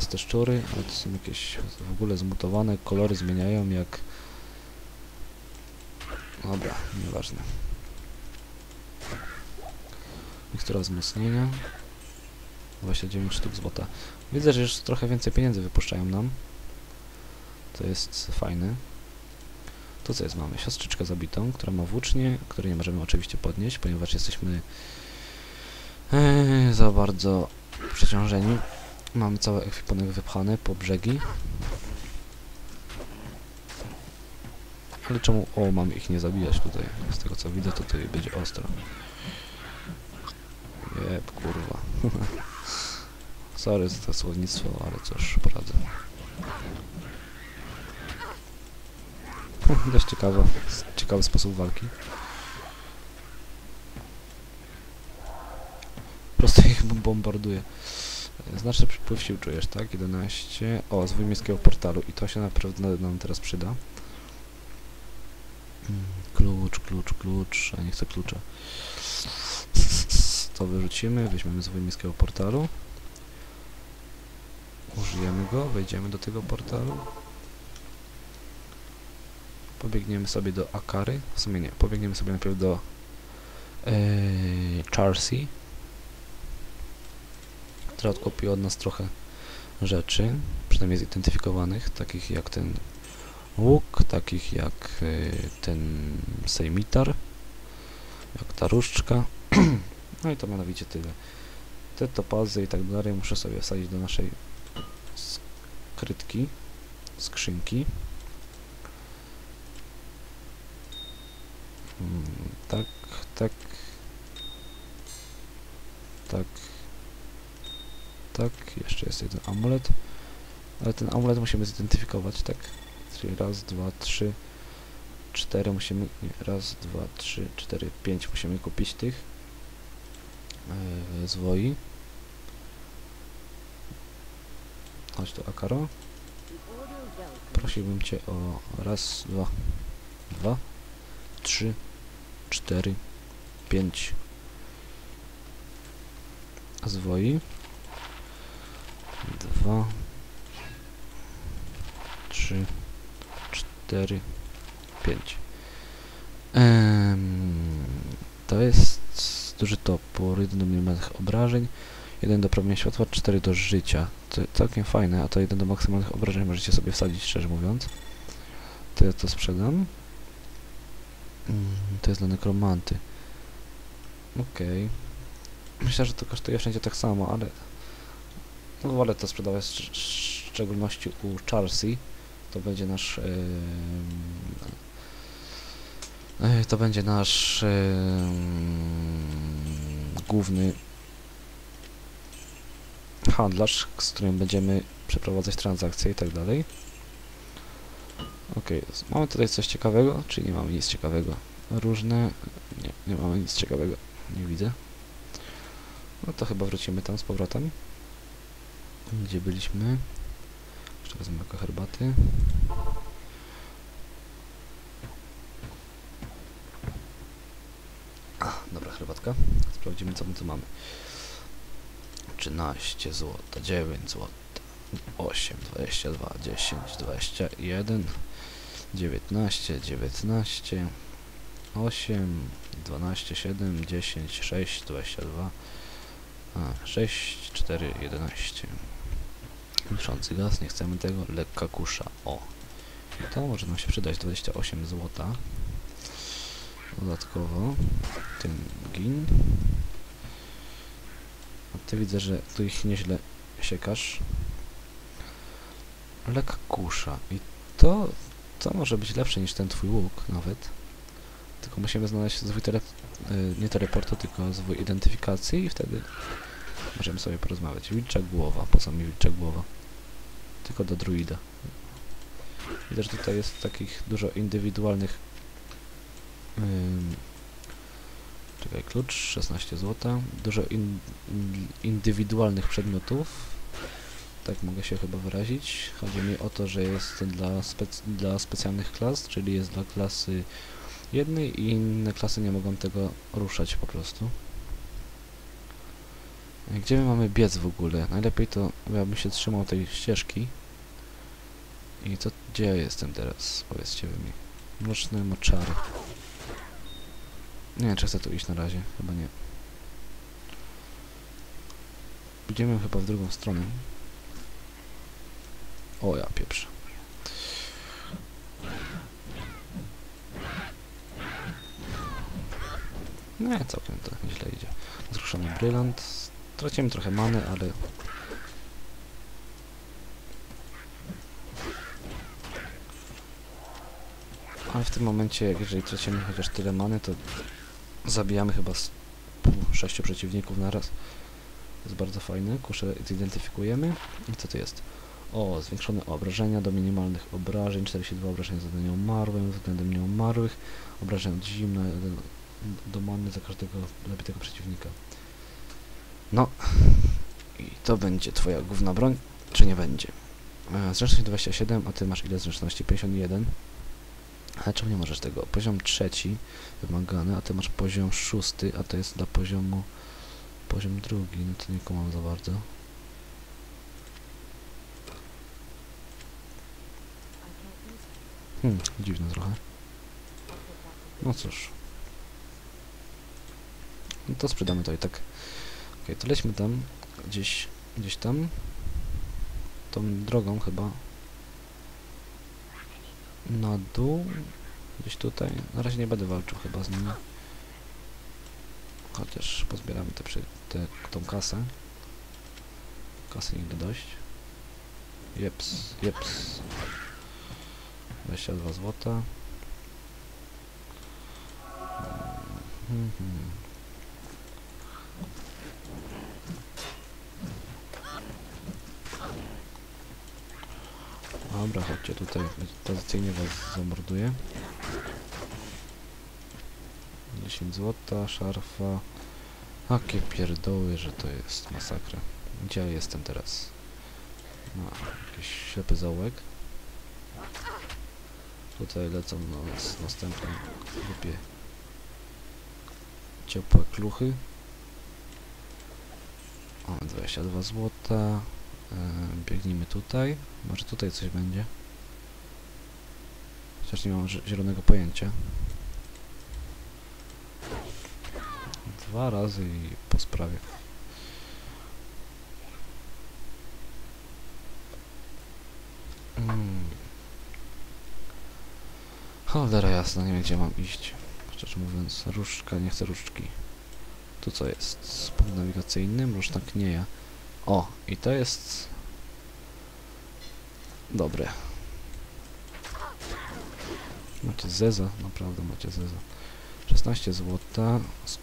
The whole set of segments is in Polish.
proste szczury, ale to są jakieś w ogóle zmutowane, kolory zmieniają jak... Dobra, nieważne. Mikstura wzmocnienia. 29 sztuk złota. Widzę, że już trochę więcej pieniędzy wypuszczają nam. To jest fajne. To co jest? Mamy siostrzyczkę zabitą, która ma włócznie, której nie możemy oczywiście podnieść, ponieważ jesteśmy e, za bardzo przeciążeni. Mamy cały ekwipunek wypchany po brzegi. Ale czemu... O, mamy ich nie zabijać tutaj. Z tego co widzę, to tutaj będzie ostro. Jeb, kurwa. Sorry za to słownictwo, ale cóż, poradzę. Dość ciekawa, ciekawy sposób walki. Po prostu ich bom- bombarduje. Znaczny przypływ sił czujesz, tak? 11. O, zwój miejskiego portalu. I to się naprawdę nam teraz przyda. Mm, Klucz, klucz, klucz. A nie chcę klucza. To wyrzucimy, weźmiemy zwój miejskiego portalu. Użyjemy go, wejdziemy do tego portalu. Pobiegniemy sobie do Akary. W sumie nie, pobiegniemy sobie najpierw do yy, Charsi, która odkupi od nas trochę rzeczy, przynajmniej zidentyfikowanych, takich jak ten łuk, takich jak yy, ten sejmitar, jak ta różdżka. no i to mianowicie tyle. Te topazy i tak dalej muszę sobie wsadzić do naszej skrytki, skrzynki. Mm, Tak, tak. Tak. Tak, jeszcze jest jeden amulet. Ale ten amulet musimy zidentyfikować, tak? Czyli raz, dwa, trzy, cztery musimy... Nie, raz, dwa, trzy, cztery, pięć musimy kupić tych yy, zwoi. Chodź tu, Akaro. Prosiłbym Cię o raz, dwa, dwa, trzy, cztery, pięć zwoi. Dwa, trzy, cztery, pięć. To jest duży topór, jeden do minimalnych obrażeń, jeden do promienia światła, cztery do życia. To całkiem fajne, a to jeden do maksymalnych obrażeń możecie sobie wsadzić, szczerze mówiąc. To ja to sprzedam. Mm, to jest dla nekromanty. Okej. Myślę, że to kosztuje wszędzie tak samo, ale... No wolę to sprzedawać w szcz- szczególności u Charlesy. To będzie nasz... e, to będzie nasz em, główny handlarz, z którym będziemy przeprowadzać transakcje i tak dalej. Z- mamy tutaj coś ciekawego, czy nie mamy nic ciekawego? Różne... Nie, nie mamy nic ciekawego. Nie widzę. No to chyba wrócimy tam z powrotem. Gdzie byliśmy? Jeszcze wezmę jako herbaty. Ach, dobra, herbatka. Sprawdzimy co my tu mamy. 13 zł, 9 zł, 8, 22, 10, 21, 19, 19, 8, 12, 7, 10, 6, 22, a, 6, 4, 11. Miszący gaz, nie chcemy tego. Lekka kusza. O. To może nam się przydać. 28 zł. Dodatkowo. Ten gin. A ty widzę, że tu ich nieźle siekasz. Lekka kusza. I to, to może być lepsze niż ten twój łuk nawet. Tylko musimy znaleźć zwój tele, y, nie teleportu, tylko zwój identyfikacji i wtedy możemy sobie porozmawiać. Wilcza głowa. Po co mi wilcza głowa? Tylko do druida. Widać, że tutaj jest takich dużo indywidualnych ym, czekaj, klucz 16 zł dużo in, in, indywidualnych przedmiotów tak mogę się chyba wyrazić chodzi mi o to, że jest dla, spec dla specjalnych klas czyli jest dla klasy jednej i inne klasy nie mogą tego ruszać po prostu Gdzie my mamy biec w ogóle? Najlepiej to ja bym się trzymał tej ścieżki. I to gdzie ja jestem teraz? Powiedzcie wy mi. Mroczne moczary. Nie, czy chcę tu iść na razie? Chyba nie. Idziemy chyba w drugą stronę. O, ja pieprzę. Nie, całkiem to nieźle idzie. Zruszony brylant. Tracimy trochę many, ale... Ale w tym momencie, jak jeżeli tracimy chociaż tyle many, to zabijamy chyba z sześciu przeciwników naraz. To jest bardzo fajne. Kuszę zidentyfikujemy. I co to jest? O, zwiększone obrażenia do minimalnych obrażeń, 42 obrażenia zadania umarłym, względem nieumarłych, obrażenia od zimna, do many za każdego zabitego przeciwnika. No, i to będzie twoja główna broń, czy nie będzie? E, zręczność 27, a ty masz ile zręczności? 51. Ale czemu nie możesz tego? Poziom trzeci wymagany, a ty masz poziom szósty, a to jest dla poziomu poziom drugi, no to nie kumam za bardzo. Hmm, dziwne trochę. No cóż. No to sprzedamy to i tak. Okej, to lećmy tam. Gdzieś, gdzieś tam. Tą drogą chyba. Na dół. Gdzieś tutaj. Na razie nie będę walczył chyba z nimi. Chociaż pozbieramy te, przy, te, tą kasę. Kasy nigdy dość. Jeps, jeps. 22 złota. Mhm. Dobra, chodźcie tutaj, tradycyjnie was zamorduję. 10 złota, szarfa. Jakie pierdoły, że to jest masakra. Gdzie ja jestem teraz? No, jakiś ślepy zaułek. Tutaj lecą na nas następne grupie ciepłe kluchy. O, 22 złota. E, biegnijmy tutaj. Może tutaj coś będzie. Chociaż nie mam zi- zielonego pojęcia. Dwa razy i po sprawie. Mm. Cholera jasna, nie wiem gdzie mam iść. Szczerze mówiąc, różdżka, nie chcę różdżki. Tu co jest? Punkt nawigacyjny, mroczna knieja. O, i to jest... Dobre. Macie zeza, naprawdę macie zeza. 16 złota. W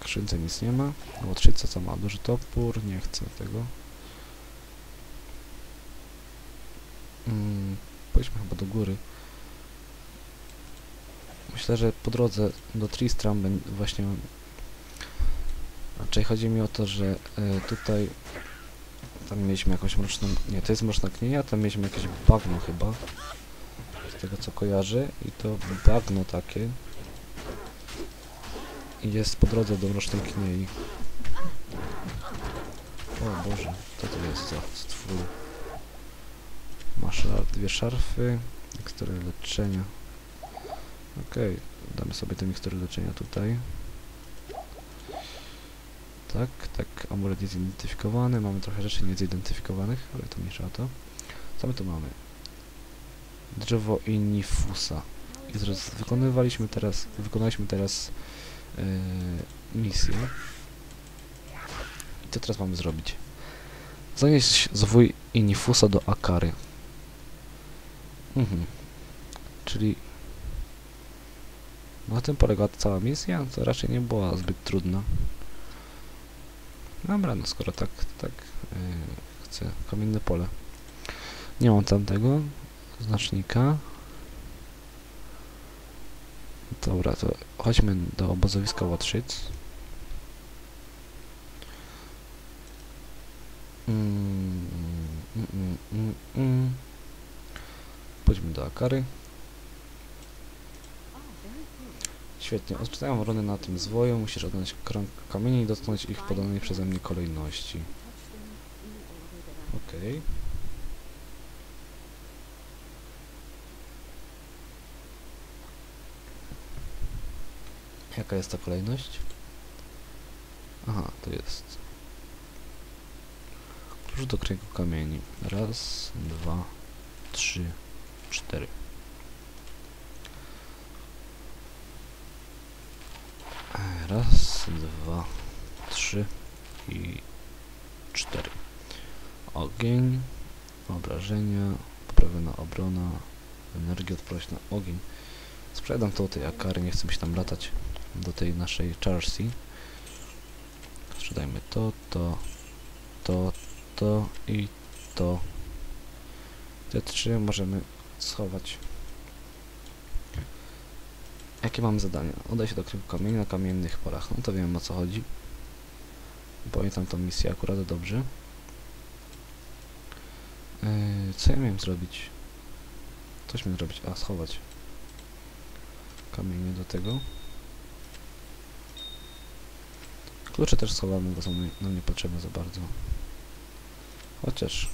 skrzynce nic nie ma. Łotrzyca co ma? Duży topór, nie chcę tego. Mm, pójdźmy chyba do góry. Myślę, że po drodze do Tristram właśnie... Raczej chodzi mi o to, że e, tutaj... Tam mieliśmy jakąś mroczną... Nie, to jest mroczna knienia, tam mieliśmy jakieś bagno chyba. Z tego co kojarzę. I to bagno takie. I jest po drodze do mrocznej kniei. O Boże, co to jest za stwór? Masz dwie szarfy, mikstury leczenia. Okej, damy sobie te mikstury leczenia tutaj. Tak, tak, amulet jest zidentyfikowany, mamy trochę rzeczy niezidentyfikowanych, ale to mniejsza to. Co my tu mamy? Drzewo Inifusa. I zres- wykonywaliśmy teraz, wykonaliśmy teraz yy, misję. I co teraz mamy zrobić? Zanieść zwój Inifusa do Akary. Mhm. Czyli na tym polegała cała misja, to raczej nie była zbyt trudna. Dobra, no skoro tak, tak yy, chcę kamienne pole. Nie mam tamtego znacznika. Dobra, to chodźmy do obozowiska Łatrzyc. Mm, mm, mm, mm, mm. Pójdźmy do Akary. Świetnie, odczytałem runy na tym zwoju, musisz odnaleźć krąg kamieni i dotknąć ich podanej przeze mnie kolejności. Okej. Jaka jest ta kolejność? Aha, to jest. Klucz do kręgu kamieni. Raz, dwa, trzy, cztery. E, Raz, dwa, trzy i cztery. Ogień, obrażenia, poprawiona obrona, energia odporność na ogień. Sprzedam to tej Akary, nie chcę mi się tam latać do tej naszej Charsi. Sprzedajmy to, to, to, to i to. Te trzy możemy schować. Jakie mam zadania? Udaj się do kręgu kamieni na kamiennych polach. No to wiem o co chodzi. Pamiętam tą misję akurat dobrze. Yy, co ja miałem zrobić? Coś miałem zrobić. A, schować kamienie do tego. Klucze też schowamy, bo są nam niepotrzebne za bardzo. Chociaż...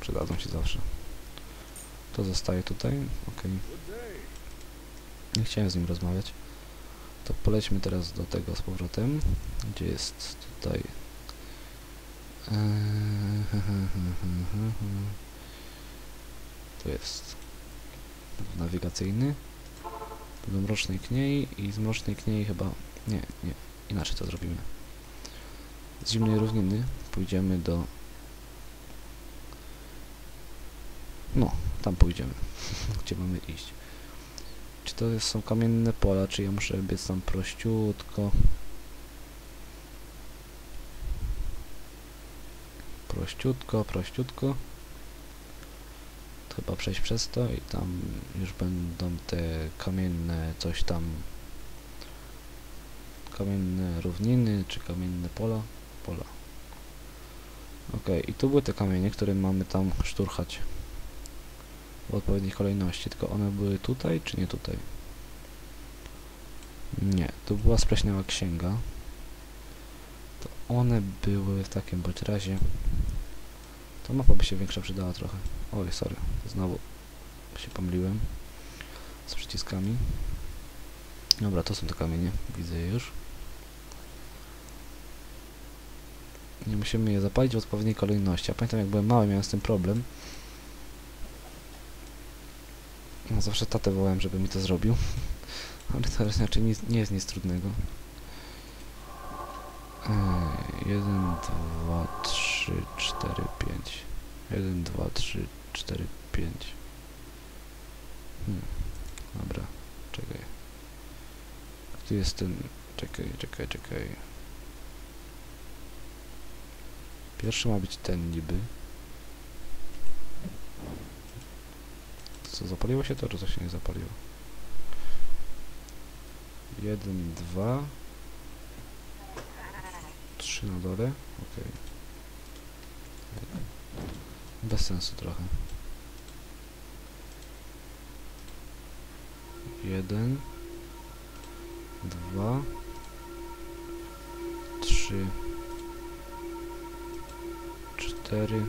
Przydadzą się zawsze. To zostaje tutaj, okej. Nie chciałem z nim rozmawiać. To polećmy teraz do tego z powrotem. Gdzie jest tutaj... Tu jest nawigacyjny do Mrocznej Kniei i z Mrocznej Kniei chyba... Nie, nie, inaczej to zrobimy. Z Zimnej Równiny pójdziemy do... No, tam pójdziemy, gdzie mamy iść. Czy to są kamienne pola, czy ja muszę biec tam prościutko? Prościutko, prościutko. Chyba przejść przez to i tam już będą te kamienne coś tam kamienne równiny czy kamienne pola pola okej i tu były te kamienie, które mamy tam szturchać w odpowiedniej kolejności tylko one były tutaj czy nie tutaj nie, tu była spleśniała księga to one były w takim bądź razie to mapa by się większa przydała trochę Oj, sorry, znowu się pomyliłem z przyciskami. Dobra, to są te kamienie, widzę je już. Nie musimy je zapalić w odpowiedniej kolejności. Ja pamiętam jak byłem mały, miałem z tym problem. No, zawsze tatę wołałem, żeby mi to zrobił. Ale to raczej nic, nie jest nic trudnego. Eee, 1, 2, 3, 4, 5. 1, 2, 3, 4, 5. Hmm. Dobra, czekaj. Tu jest ten... Czekaj, czekaj, czekaj. Pierwszy ma być ten niby. Co, zapaliło się to, czy coś się nie zapaliło? Jeden, dwa. Trzy na dole. Okej. Bez sensu trochę. Jeden, dwa, trzy, cztery,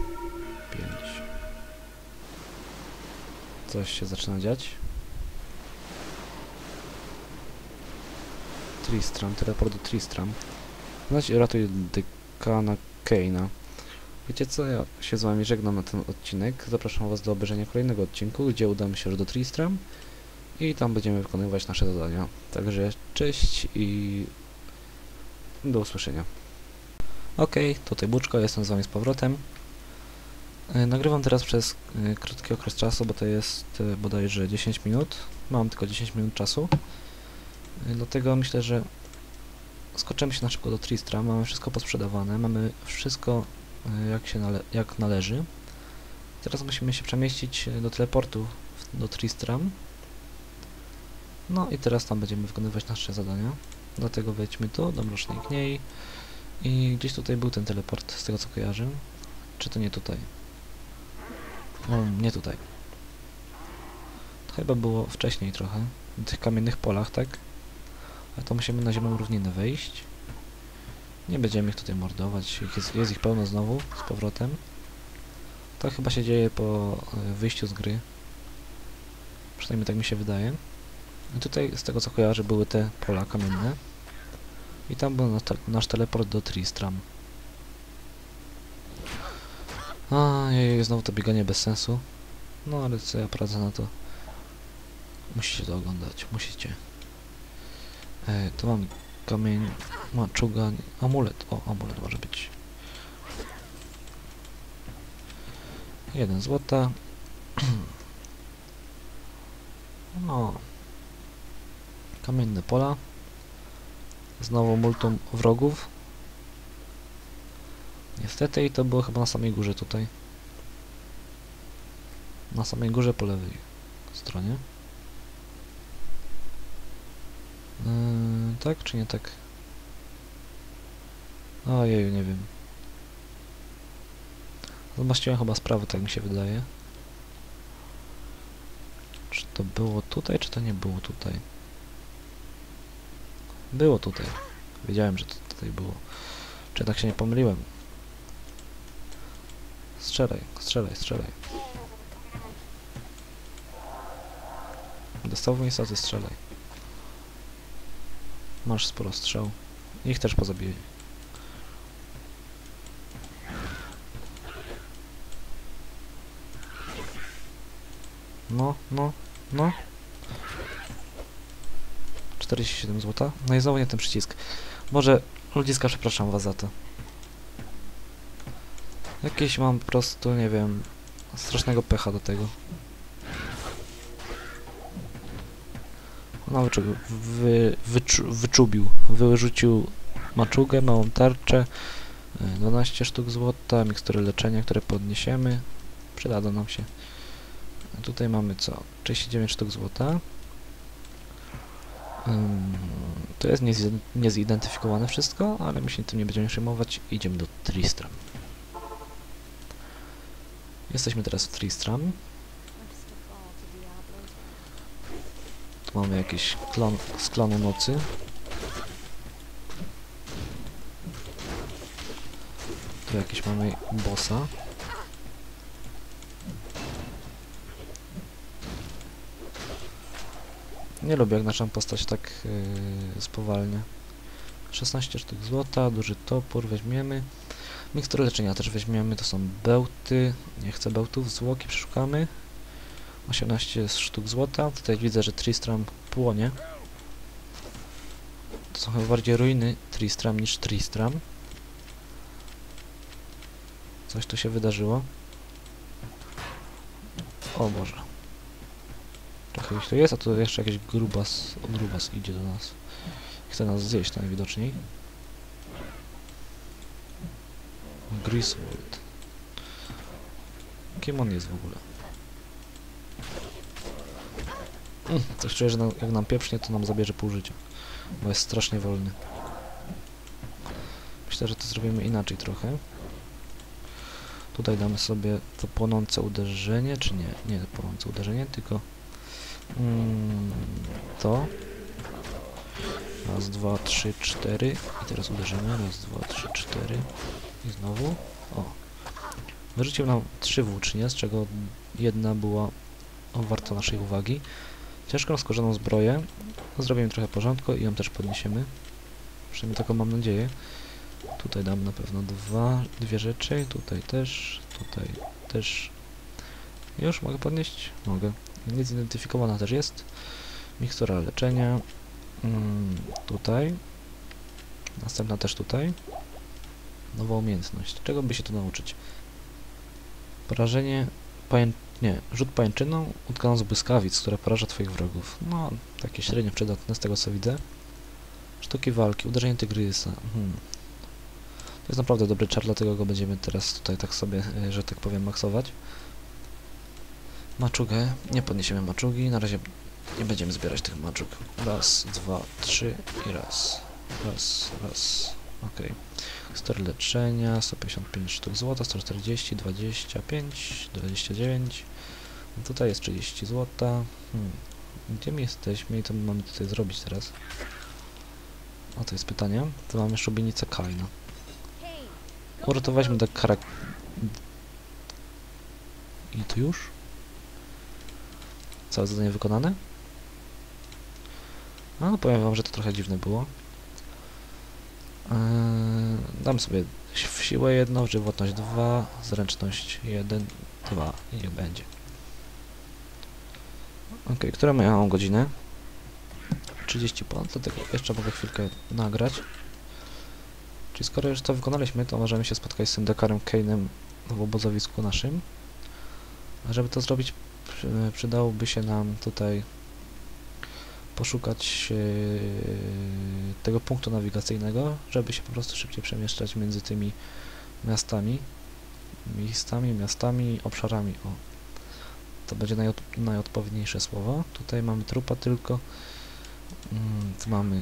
pięć. Coś się zaczyna dziać. Tristram, teleport do Tristram. Znaczy ratuj dekana Keina. Wiecie co, ja się z wami żegnam na ten odcinek. Zapraszam was do obejrzenia kolejnego odcinku, gdzie udamy się już do Tristram i tam będziemy wykonywać nasze zadania. Także cześć i do usłyszenia. Okej, tutaj Buczko, jestem z wami z powrotem. E, Nagrywam teraz przez e, krótki okres czasu, bo to jest e, bodajże 10 minut. Mam tylko 10 minut czasu. Dlatego myślę, że skoczymy się na szybko do Tristram. Mamy wszystko posprzedawane, mamy wszystko jak się nale jak należy. Teraz musimy się przemieścić do teleportu do Tristram. No i teraz tam będziemy wykonywać nasze zadania. Dlatego wejdźmy tu, do Mrocznej Kniei. I gdzieś tutaj był ten teleport, z tego co kojarzę. Czy to nie tutaj? O, nie tutaj. chyba było wcześniej trochę, na tych kamiennych polach, tak? Ale to musimy na zieloną równinę wejść. Nie będziemy ich tutaj mordować, jest, jest ich pełno znowu, z powrotem. To chyba się dzieje po y, wyjściu z gry. Przynajmniej tak mi się wydaje. I tutaj, z tego co kojarzę, były te pola kamienne. I tam był nasz teleport do Tristram. A, jej, znowu to bieganie bez sensu. No ale co ja poradzę na to? Musicie to oglądać, musicie. E, tu mam kamień, maczuga, amulet. O, amulet może być. Jeden złota. No. Kamienne pola. Znowu multum wrogów. Niestety i to było chyba na samej górze tutaj. Na samej górze po lewej stronie. Yy, tak czy nie tak? Ojej, nie wiem. Zamaściłem chyba sprawę, tak mi się wydaje. Czy to było tutaj, czy to nie było tutaj? Było tutaj. Wiedziałem, że to tutaj było. Czy tak się nie pomyliłem? Strzelaj, strzelaj, strzelaj. Dostał w miejsca, strzelaj. Masz sporo strzał. Ich też pozabiję. No, no, no. 47 zł. No i znowu nie ten przycisk. Może ludziska, przepraszam was za to. Jakieś mam po prostu, nie wiem, strasznego pecha do tego. No wyczubił, wy, wyczu, wyczubił, wyrzucił maczugę, małą tarczę, y, 12 sztuk złota, mikstury leczenia, które podniesiemy, przydadzą nam się. Tutaj mamy co? 39 sztuk złota. Ym, to jest niezid- niezidentyfikowane wszystko, ale my się tym nie będziemy przejmować. Idziemy do Tristram. Jesteśmy teraz w Tristram. Tu mamy jakiś klon nocy. Tu jakiś mamy bossa. Nie lubię jak naszą postać tak yy, spowalnia. 16 sztuk złota, duży topór weźmiemy. Mikstury leczenia też weźmiemy, to są bełty. Nie chcę bełtów, zwłoki przeszukamy. 18 sztuk złota. Tutaj widzę, że Tristram płonie. To są chyba bardziej ruiny Tristram niż Tristram. Coś tu się wydarzyło. O Boże. Trochę ich tu jest, a tu jeszcze jakiś grubas, grubas idzie do nas. Chce nas zjeść najwidoczniej. Griswold. Kim on jest w ogóle? Mm, że nam, jak nam pieprznie, to nam zabierze pół życia. Bo jest strasznie wolny. Myślę, że to zrobimy inaczej trochę. Tutaj damy sobie to płonące uderzenie, czy nie? Nie płonące uderzenie, tylko mm, to. Raz, dwa, trzy, cztery. I teraz uderzymy. Raz, dwa, trzy, cztery. Znowu. O. Wyrzucił nam trzy włócznie, z czego jedna była warta naszej uwagi. Ciężką, skórzaną zbroję. Zrobimy trochę porządku i ją też podniesiemy. Przynajmniej taką mam nadzieję. Tutaj dam na pewno dwa, dwie rzeczy. Tutaj też. Tutaj też. Już mogę podnieść? Mogę. Niezidentyfikowana też jest. Mikstura leczenia. Mm, tutaj. Następna też tutaj. Nowa umiejętność. Czego by się tu nauczyć? Porażenie. Nie, rzut pajęczyną utkaną z błyskawic, która poraża twoich wrogów. No, takie średnio przydatne z tego co widzę. Sztuki walki, uderzenie tygrysa. Hmm. To jest naprawdę dobry czar, dlatego go będziemy teraz tutaj tak sobie, y, że tak powiem, maksować. Maczugę. Nie podniesiemy maczugi. Na razie nie będziemy zbierać tych maczug. Raz, dwa, trzy i raz. Raz, raz. Okay. Story leczenia, 155 sztuk złota, 140, 25, 29, Tutaj jest 30 zł. Hmm. Gdzie my jesteśmy i co my mamy tutaj zrobić teraz? O, to jest pytanie. Tu mamy szubienicę Kaina. Uratowaliśmy do karak... I tu już? Całe zadanie wykonane? No, powiem wam, że to trochę dziwne było. Eee, dam sobie w siłę 1, w żywotność 2, zręczność 1, 2 i niech będzie. Ok, które ja mam godzinę? 30 ponad, dlatego jeszcze mogę chwilkę nagrać. Czyli skoro już to wykonaliśmy, to możemy się spotkać z tym Dekarem Kane'em w obozowisku naszym. A żeby to zrobić, przy- przydałoby się nam tutaj poszukać e, tego punktu nawigacyjnego, żeby się po prostu szybciej przemieszczać między tymi miastami, miejscami, miastami, obszarami. O, to będzie najod najodpowiedniejsze słowo. Tutaj mamy trupa tylko. Mm, tu mamy